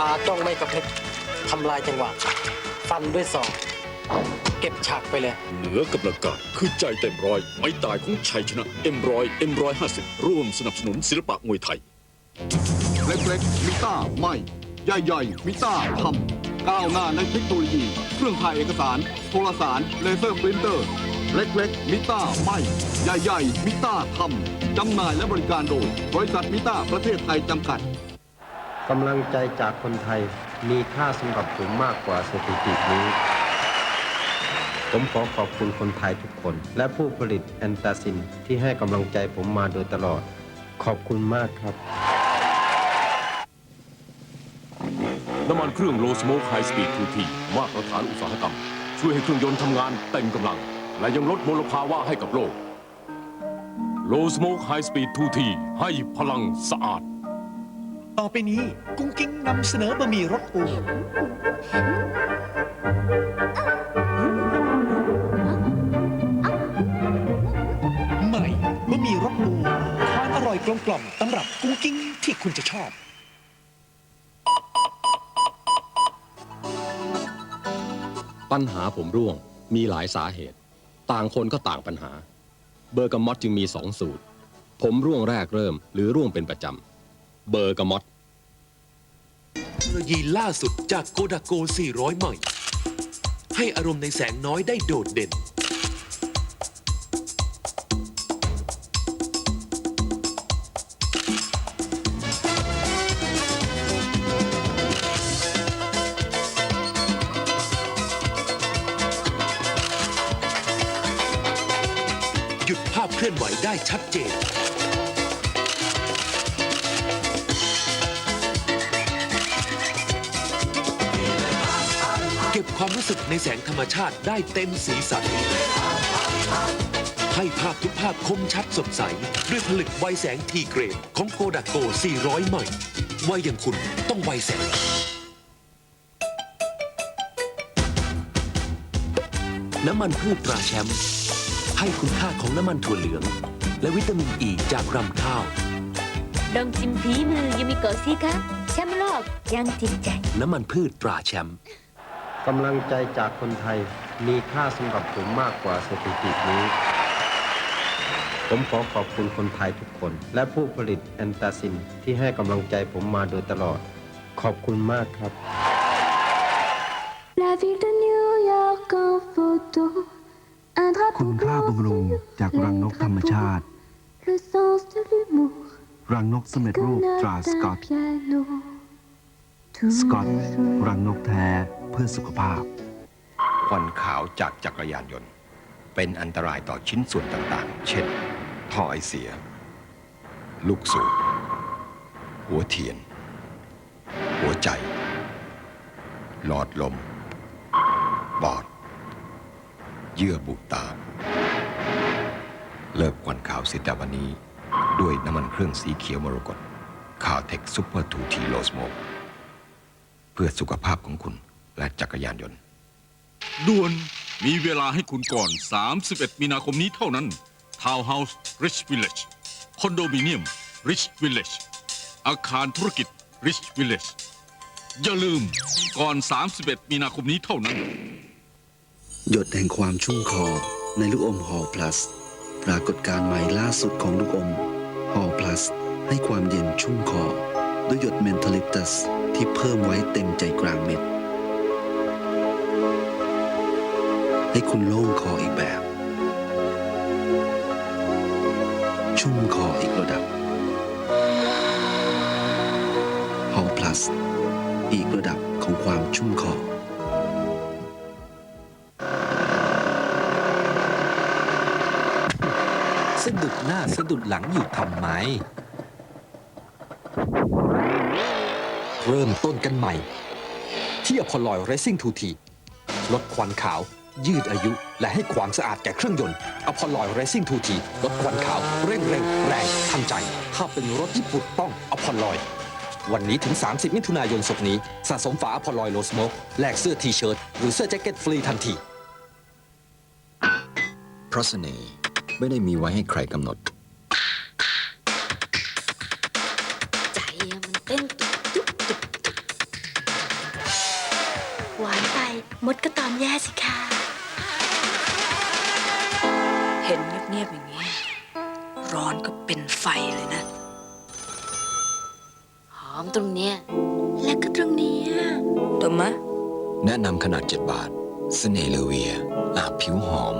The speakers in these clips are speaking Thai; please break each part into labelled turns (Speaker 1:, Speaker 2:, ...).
Speaker 1: ตาจ้องไม่กระพริบทำลายจังหวะ ฟันด้วยศอก เก็บฉากไปเลย
Speaker 2: เหนือกับประกาศคือใจเต็มร้อย ไม่ตายของชัยชนะเอ็มร้อยเอ็มร้อยห้าสิบร่วมสนับสนุนศิลปะมวยไทย
Speaker 3: เล็กๆมิต้าไม่ ใหญ่ๆมิต้าทำก้าวหน้าในเทคโนโลยี เครื่องถ่ายเอกสาร โทรสาร เลเซอร์ปรินเตอร์ เล็กๆมิต้าไม่ ใหญ่ๆมิต้าทำจำหน่ายและบริการโดย บริษัทมิต้าประเทศไทยจำกัด
Speaker 4: กำลังใจจากคนไทยมีค่าสำหรับผมมากกว่าสถิตินี้ ผมขอขอบคุณคนไทยทุกคน และผู้ผลิตแอนตาซินที่ให้กำลังใจผมมาโดยตลอด ขอบคุณมากครับ
Speaker 5: น้ำมันเครื่องโลสโมกไฮสปีดทูทีมาตรฐานอุตสาหกรรม ช่วยให้เครื่องยนต์ทำงานเต็มกำลัง และยังลดมลภาวะให้กับโลกโลสโมกไฮสปีดทูทีให้พลังสะอาด
Speaker 6: ต่อไปนี้กุ้งกิ้งนำเสนอบะหมี่รสปูใหม่บะหมี่รสปูความอร่อยกลมกล่อมตำรับกุ้งกิ้งที่คุณจะชอบ
Speaker 7: ปัญหาผมร่วงมีหลายสาเหตุ ต่างคนก็ต่างปัญหา เบอร์กามอตจึงมีสองสูตร ผมร่วงแรกเริ่มหรือร่วงเป็นประจำ เบอร์กามอต
Speaker 8: เทคโนโลยีล่าสุดจากโกดาโก 400 ใหม่ ให้อารมณ์ในแสงน้อยได้โดดเด่น หยุดภาพเคลื่อนไหวได้ชัดเจน ความรู้สึกในแสงธรรมชาติได้เต็มสีสัน ให้ภาพทุกภาพคมชัดสดใส ด้วยผลึกไวแสงทีเกรดของโกดักโก 400 ใหม่ไวอย่างคุณต้องไวแสง น้ำมันพืชตราแชมป์ให้คุณค่าของน้ำมันถั่วเหลือง และวิตามินอ e ีจากรำข้าว
Speaker 9: ลองชิมฝีมือยูมิโกะสิคะแชมป์โลกยังจริงใจ
Speaker 8: น้ำมันพืชตราแชมป์
Speaker 4: กำลังใจจากคนไทยมีค่าสำหรับผมมากกว่าสถิตินี้ ผมขอขอบคุณคนไทยทุกคน และผู้ผลิตแอนตาซินที่ให้กำลังใจผมมาโดยตลอด ขอบคุณมากครับ
Speaker 9: La ville de New York en photo Un
Speaker 10: คุณ
Speaker 9: drapeau
Speaker 10: ค่าบำรุงจากรังนกธรรมชาติ
Speaker 9: Le sens de l'humour
Speaker 10: รังนกสำเร็จรูปตราสกอต สกอตรังนกแท้เพื่อสุขภาพ
Speaker 11: ควันขาวจากจักรยานยนต์ เป็นอันตรายต่อชิ้นส่วนต่างๆ เช่น ท่อไอเสีย ลูกสูบหัวเทียน หัวใจ หลอดลม ปอด เยื่อบุตา เลิกควันขาวสียแต่วันนี้ ด้วยน้ำมันเครื่องสีเขียวมรกตคาเทคซูเปอร์ทูทีโลสโมก พื่อสุขภาพของคุณและจักรยานยนต์
Speaker 2: ด่วนมีเวลาให้คุณก่อน 31 มีนาคมนี้เท่านั้น Townhouse Rich Village คอนโดมิเนียม Rich Village อาคารธุรกิจ Rich Village อย่าลืมก่อน 31 มีนาคมนี้เท่านั้น
Speaker 12: หยดแห่งความชุ่มคอในลูกอมฮอลพลัส ปรากฏการณ์ใหม่ล่าสุดของลูกอมฮอลพลัสให้ความเย็นชุ่มคอ ด้วยหยดเมนทลิปตัสที่เพิ่มไว้เต็มใจกลางเม็ด ให้คุณโล่งคออีกแบบ ชุ่มคออีกระดับฮอลพลัส อีกระดับของความชุ่มคอ
Speaker 8: สะดุดหน้าสะดุดหลังอยู่ทำไม
Speaker 6: เริ่มต้นกันใหม่ ที่อพอลอยเรซิ่งทูทีลดควันขาว ยืดอายุ และให้ความสะอาดแก่เครื่องยนต์อพอลลอยเรซิ่งทูทีลดควันขาว เร่งเร็วแรงทันใจ ถ้าเป็นรถญี่ปุ่นต้องอพอลลอย วันนี้ถึง 30 มิถุนายนศกนี้ สะสมฝาอพอลอยโลสโมกแลกเสื้อทีเชิ้ตหรือเสื้อแจ็คเก็ตฟรีทันที
Speaker 11: เพราะเสน่ห์ไม่ได้มีไว้ให้ใครกำหนด
Speaker 9: สิคะ
Speaker 13: เห็นเงียบๆอย่างนี้ ร้อนก็เป็นไฟเลยนะ
Speaker 9: หอมตรงเนี้ย แล้วก็ตรงเนี้ย
Speaker 13: ตมะ
Speaker 14: แนะนำขนาด 7 บาท เสน่ห์เลเวีย อาบผิวหอม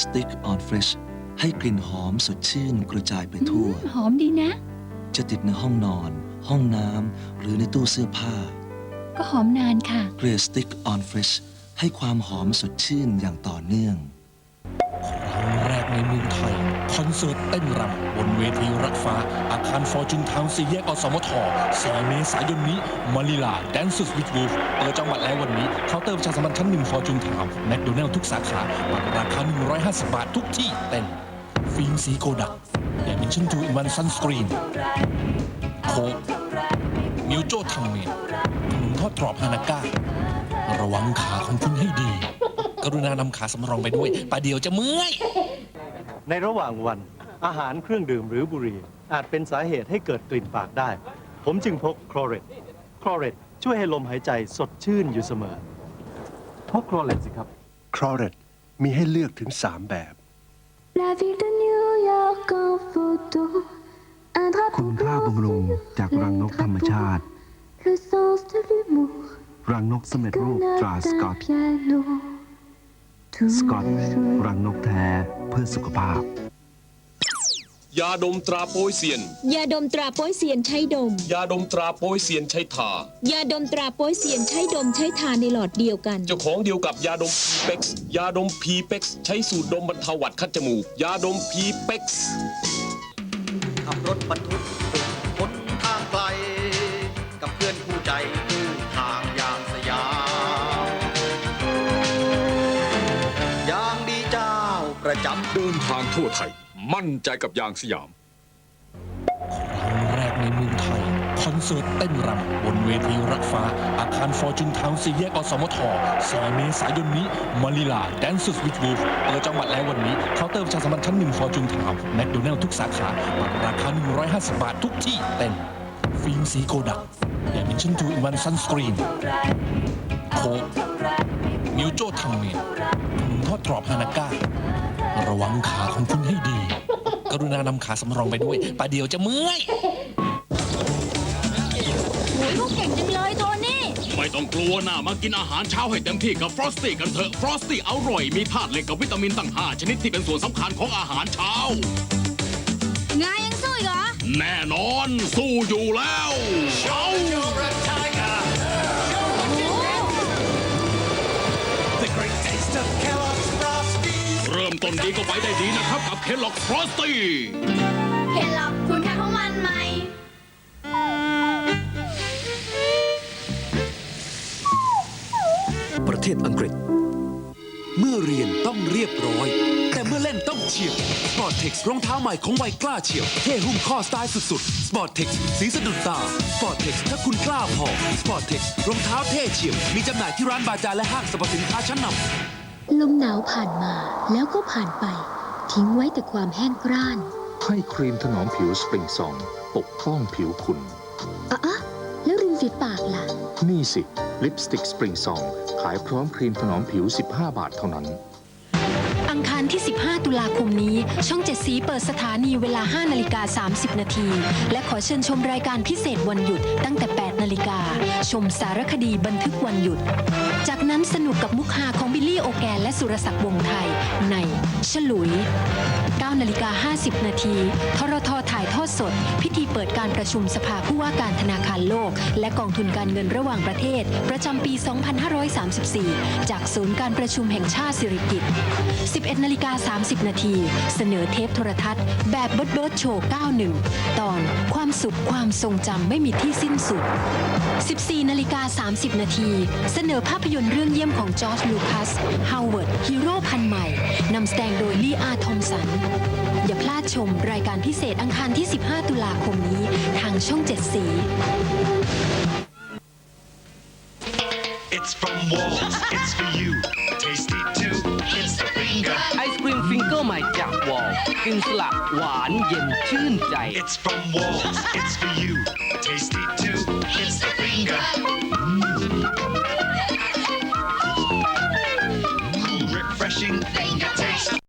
Speaker 12: สติกออนเฟรชให้กลิ่นหอมสดชื่นกระจายไปทั่ว
Speaker 9: หอมดีนะ
Speaker 12: จะติดในห้องนอน ห้องน้ำหรือในตู้เสื้อผ้า
Speaker 9: ก็หอมนานค่ะ
Speaker 12: เกรสติกออนเฟรชให้ความหอมสดชื่นอย่างต่อเนื่อง
Speaker 11: ครั้งแรก ในเมืองไทย คอนเสิร์ตเต้นรำบนเวทีรักฟ้า อาคารฟอร์จูนทาวน์สี่แยกอสมท4เมษายนนี้มาริลา Dances with Wolf เปิดจังหวัดแล้ววันนี้เคาน์เตอร์ประชาสัมพันธ์ชั้นหนึ่งฟอร์จูนทาวน์แมคโดนัลล์ทุกสาขาบัตรราคา 150 บาททุกที่เต้นฟิล์มสีโกดักแดมิชั่นทูอินวันซันสกรีนโคกมิวโจทังเมนขนมทอดกรอบฮานาก้าระวังขาของคุณให้ดี กรุณานำขาสำรองไปด้วยประเดี๋ยวจะเมื่อย
Speaker 3: ในระหว่างวันอาหารเครื่องดื่มหรือบุหรี่อาจเป็นสาเหตุให้เกิดกลิ่นปากได้ ผมจึงพกคลอเรตคลอเรตช่วยให้ลมหายใจสดชื่นอยู่เสมอ พกคลอเรตสิครับ
Speaker 15: ครอเรตมีให้เลือกถึง 3 แบบ
Speaker 9: La ville de New York en photo Un
Speaker 15: คุณ
Speaker 9: drapeau
Speaker 15: ค่าบำรุงจากรังนกธรรมชาติ
Speaker 9: Le sens de l'humour
Speaker 15: รังนกเสม็ดรูปตราสกอต
Speaker 9: piano
Speaker 15: สกอตรังนกแท้ เพื่อสุขภาพ
Speaker 2: ยาดมตราโปยเซียน
Speaker 16: ยาดมตราโป้ยเซียนใช้ดม
Speaker 2: ยาดมตราโปยเซียนใช้ทา
Speaker 16: ยาดมตราโป้ยเซียนใช้ดมใช้ทานในหลอดเดียวกัน
Speaker 2: เจ้าของเดียวกับยาดมพีเป็กซ์ยาดมพีเป็กซ์ใช้สูตรดมบรรเทาหวัดคัดจมูก ยาดมพีเป็กซ์
Speaker 5: ขับรถบรรทุก ทั่
Speaker 17: วไทย มั่นใจกับยางสยาม
Speaker 11: ครั้งแรกในเมืองไทย คอนเสิร์ตเต้นรำบนเวทีรักฟ้า อาคารฟอร์จูนทาวน์สี่แยกอสมท4เมษายนนี้มาริลา Dances with Wolf เปิดจังหวัดแล้ววันนี้เคาน์เตอร์ประชาสัมพันธ์ชั้นหนึ่งฟอร์จูนทาวน์แมคโดนัลล์ทุกสาขาบัตรราคา 150 บาททุกที่เต้นฟิล์มสีโกดักแดมิชั่นทูอินวันซันสกรีนโคกมิวโจทังเมนขนทอดกรอบฮานาก้า ระวังขาของคุณให้ดี กรุณานำขาสำรองไปด้วยประเดี๋ยวจะเมื่อย
Speaker 9: โอ้ยเขาเก่งจังเลยโทนี่
Speaker 17: ไม่ต้องกลัวนะมากินอาหารเช้าให้เต็มที่กับฟรอสตี้กันเถอะฟรอสตี้อร่อยมีธาตุเหล็กกับวิตามินตั้ง5ชนิดที่เป็นส่วนสำคัญของอาหารเช้า
Speaker 9: งายยังสู้อีกเหรอ
Speaker 17: แน่นอนสู้อยู่แล้วเช้า มต้นดีก็ไปได้ดีนะครับ กับเคลล็อกฟรอสตี้
Speaker 9: เห็นหรอกคุณค่าของมันไหม
Speaker 8: ประเทศอังกฤษ เมื่อเรียนต้องเรียบร้อย แต่เมื่อเล่นต้องเฉียบ Sportex รองเท้าใหม่ของวัยกล้าเฉียบ เท่หุ้มข้อสไตล์สุดๆ Sportex สีสะดุดตา Sportex ถ้าคุณกล้าพอ Sportex รองเท้าเท่เฉียบ มีจำหน่ายที่ร้านบาจาและห้างสรรพสินค้าชั้นนำ
Speaker 16: ลมหนาวผ่านมาแล้วก็ผ่านไป ทิ้งไว้แต่ความแห้งกร้าน
Speaker 18: ให้ครีมถนอมผิวสปริงซอง ปกป้องผิวคุณ
Speaker 16: อะอะแล้วริมฝีปากล่ะ
Speaker 18: นี่สิ ลิปสติกสปริงซอง ขายพร้อมครีมถนอมผิว 15 บาทเท่านั้น
Speaker 16: อังคารที่ 15 ตุลาคมนี้ ช่อง 7 สีเปิดสถานีเวลา 5 นาฬิกา 30 นาที และขอเชิญชมรายการพิเศษวันหยุดตั้งแต่ 8 นาฬิกา ชมสารคดีบันทึกวันหยุด จากนั้นสนุกกับมุกฮาของบิลลี่โอแกนและสุรศักดิ์วงไทย ใน ฉลุย 9 นาฬิกา 50 นาทีทรทายทอดสด พิธีเปิดการประชุมสภาผู้ว่าการธนาคารโลก และกองทุนการเงินระหว่างประเทศ ประจำปี 2534 จากศูนย์การประชุมแห่งชาติสิริกิติ์11นาฬิกา30 นาที เสนอเทปโทรทัศน์ แบบเบิร์ดเบิร์ดโชว์ 91 ตอนความสุขความทรงจำไม่มีที่สิ้นสุด 14นาฬิกา30 นาที เสนอภาพยนตร์เรื่องเยี่ยมของจอร์จลูคัสฮาวเวิร์ดฮีโร่พันใหม่นำแสดงโดยลีอาทอมสัน อย่าพลาดชมรายการพิเศษอังคารที่ 15 ตุลาคมนี้ทางช่อง 7 สี
Speaker 5: It's from Walls. It's for you. Tasty too. It's the finger.
Speaker 19: ไอศครีมฟิงเกอร์ใหม่จากวอลกลินสละหวานเย็นชื่นใจ
Speaker 5: It's from Walls. It's for you. Tasty too. It's the